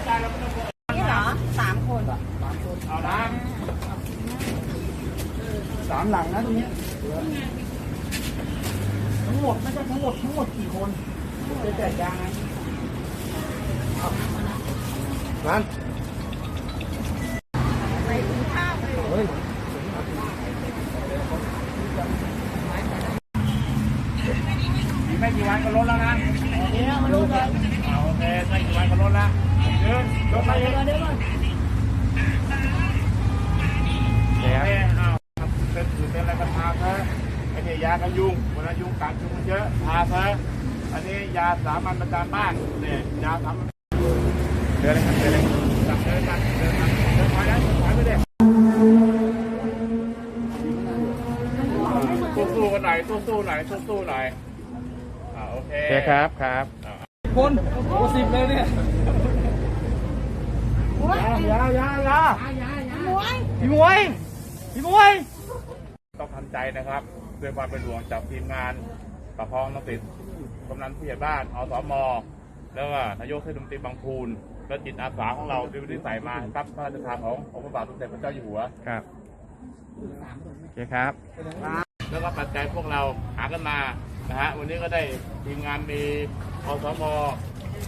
นใจเราไม่ต้องนี่เหรอสามคนสามคนเอานะสามหลังนะตรงนี้เหลือทั้งหมดไม่ใช่ทั้งหมดทั้งหมดกี่คนจะแจกยางไงนั่น ไปกินข้าวไป เฮ้ย อี กไม่กี่วันก็ลดแล้วนะโอเคมาดูกันโอเคไม่กี่วันก็ลดแล้วเดินลดไปเดี๋ยวเดี๋ยวเดี๋ยวเอาเป็นถือเป็นอะไรก็ทาเถอะไอ้นี่ยากันยุงเวลายุงกัดยุงมันเยอะทาเถอะอันนี้ยาสามัญประจำบ้านเนี่ยยาสามัญเดินเลยครับเดินเลยจับเดินมาเดินมาเดินถอยได้เดินถอยไปเด็สู้ๆกันหน่อยสู้ๆหน่อยสู้ๆหน่อย โอเคโอเคครับครับคนโอ้สิบเลยเนี่ยยายายายาหมวยพี่มวยพี่มวยต้องทำใจนะครับด้วยความเป็นห่วงจากทีมงานประพองน้องติดกำนันผู้ใหญ่บ้านอสมแล้วก็นายกเทศมนตรีบางพูนและจิตอาสาของเราที่ได้ใส่มารับพระราชทานขององค์พระบาทสมเด็จพระเจ้าอยู่หัวครับโอเคครับ แล้วก็ปัจจัยพวกเราหากันมา นะฮะวันนี้ก็ได้ทีมงานมีอสม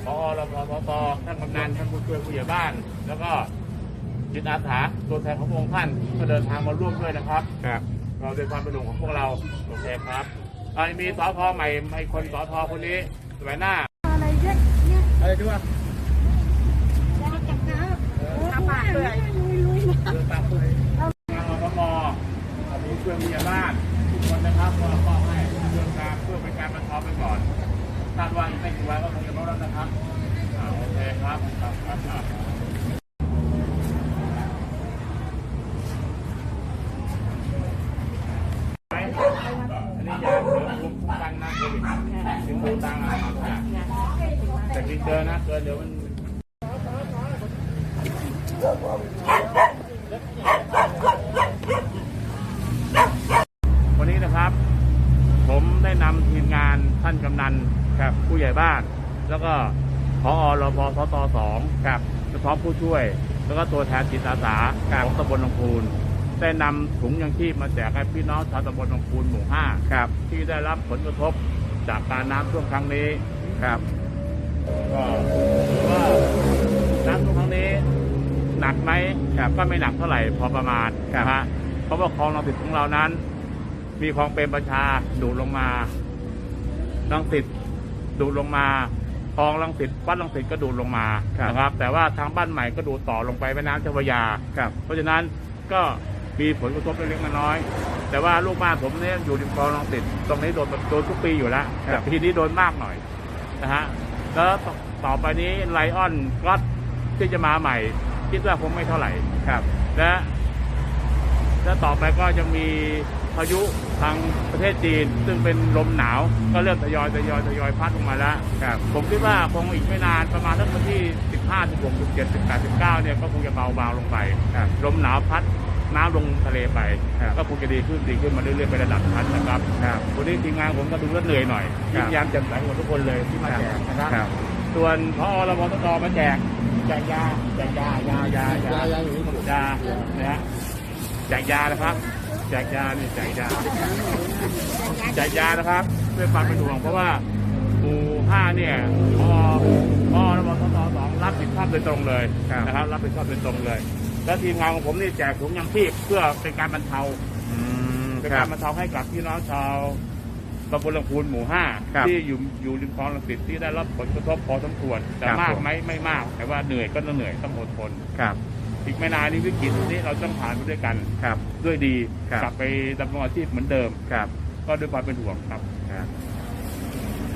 พอรพสตท่านกำนันท่านผู้ช่วยผู้ใหญ่บ้าน แล้วก็จิตอาสาตัวแทนของพระองค์ท่านก็เดินทางมาร่วมด้วยนะครับ ครับ เราด้วยความเป็นห่วงของพวกเราโอเคครับอ่ามีสอทอใหม่ใหม่คนสอทอคนนี้สมัยหน้า อะไรเยอะเนี่ย อะไรด้วยยาจับน้ำทำปากเปื่อยลุยลุยมา เรือตามตัวงานอสมอันนี้ช่วยมีบ้านทุกคนนะครับก็ก็ให้เรื่องการเพื่อเป็นการบรรเทาไปก่อน คาดว่าอีกไม่กี่วันก็คงจะลดแล้วนะครับโอเคครับครับครับครับอันนี้ยาเสริมภูมิคุ้มกันนะโควิดถึงดูตามอาหารแต่กินเกินนะเกินเดี๋ยวมันวันนี้นะครับ ผมได้นำทีมงานท่านกำนัน ครับผู้ใหญ่บ้าน แล้วก็พอรพสตสองครับพร้อมผู้ช่วย แล้วก็ตัวแทนจิตอาสาของตำบลลงพูนได้นำถุงยังชีพมาแจกให้พี่น้องชาวตำบลลงพูนหมู่ห้าครับ ที่ได้รับผลกระทบจากการน้ำท่วมครั้งนี้ครับก็ถือว่าน้ำท่วมครั้งนี้หนักไหมครับก็ไม่หนักเท่าไหร่พอประมาณนะฮะเพราะว่าคลองลังสิตของเรานั้น มีคลองเป็นประชาดูดลงมาลังสิต ดูดลงมาคลองลังสิตวัดลังสิตก็ดูดลงมานะครับ แต่ว่าทางบ้านใหม่ก็ดูดต่อลงไปแม่น้ำเจ้าพระยา ครับ เพราะฉะนั้นก็มีผลกระทบเล็กๆน้อยๆแต่ว่าลูกบ้านผมเนี่ยอยู่ริมคลองลังสิตตรงนี้โดนโดนทุกปีอยู่แล้วแต่ปีนี้โดนมากหน่อยนะฮะแล้วต่อไปนี้ไลออนก็ที่จะมาใหม่ คิดว่าคงไม่เท่าไหร่ ครับ และ และต่อไปก็จะมีพายุทางประเทศจีน ซึ่งเป็นลมหนาวก็เริ่มทยอยทยอยทยอยพัดลงมาแล้วครับผมคิดว่าคงอีกไม่นานประมาณสักวันที่ 15 16 17 18 19เนี่ยก็คงจะเบาบางลงไปครับลมหนาวพัดน้ำลงทะเลไปครับก็คงจะดีขึ้นดีขึ้นมาเรื่อยๆเป็นระดับชั้นนะครับครับวันนี้ทีมงานผมก็ดูแล้วเหนื่อยหน่อยครับพยายามแจ่มใสหมดทุกคนเลยที่มาแจกนะครับครับส่วนพอรบตมาแจกแจกยาแจกยายายายายายานะฮะแจกยานะครับแจกยานี่แจกยาแจกยานะครับด้วยความเป็นห่วงเพราะว่าหมู่ห้าเนี่ยพอพอรบตสองรับผิดชอบโดยตรงเลยครับนะครับ รับผิดชอบโดยตรงเลย แล้วทีมงานของผมนี่แจกถุงยังชีพเพื่อเป็นการบรรเทาอืมเป็นครักาบรบรรเทาให้กับพี่น้องชาวตำบลลำพูนหมู่ห้าครับที่อยู่อยู่ริมคลองลังสิตที่ได้รับผลกระทบพอสมควรแต่ครับมากผมไหมไม่มาก แต่ว่าเหนื่อยก็ต้องเหนื่อยต้องอดทนครับ อีกไม่นานนี้วิกฤตนี้เราต้องผ่านไปด้วยกัน ครับ ด้วยดีครับ กลับไปดำรงอาชีพเหมือนเดิม ครับ ก็ด้วยความเป็นห่วงครับ ครับ